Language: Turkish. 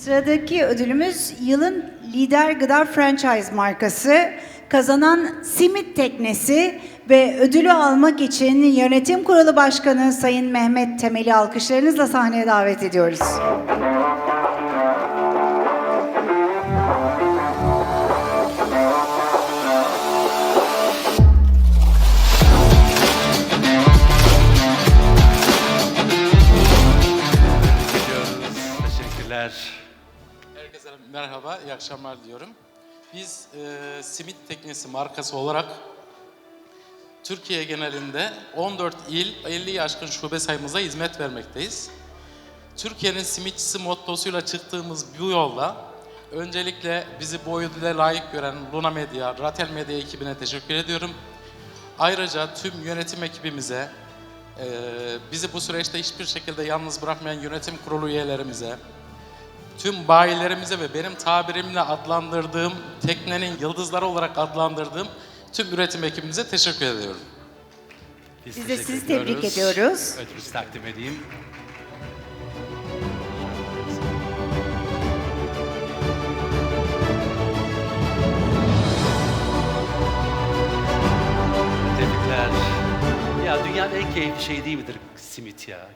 Sıradaki ödülümüz yılın lider gıda franchise markası. Kazanan Simit Teknesi ve ödülü almak için Yönetim Kurulu Başkanı Sayın Mehmet Temel'i alkışlarınızla sahneye davet ediyoruz. Teşekkürler. Herkese merhaba, iyi akşamlar diyorum. Biz e, Simit Teknesi markası olarak Türkiye genelinde 14 il, 50'yi aşkın şube sayımıza hizmet vermekteyiz. Türkiye'nin simitçisi mottosuyla çıktığımız bu yolda öncelikle bizi bu ödüle layık gören Luna Medya, Ratel Medya ekibine teşekkür ediyorum. Ayrıca tüm yönetim ekibimize, e, bizi bu süreçte hiçbir şekilde yalnız bırakmayan yönetim kurulu üyelerimize, tüm bayilerimize ve benim tabirimle adlandırdığım, teknenin yıldızları olarak adlandırdığım tüm üretim ekibimize teşekkür ediyorum. Biz de teşekkür sizi tebrik ediyoruz. Ödülümüzü takdim edeyim. Tebrikler. Ya dünyanın en keyifli şey değil midir simit ya?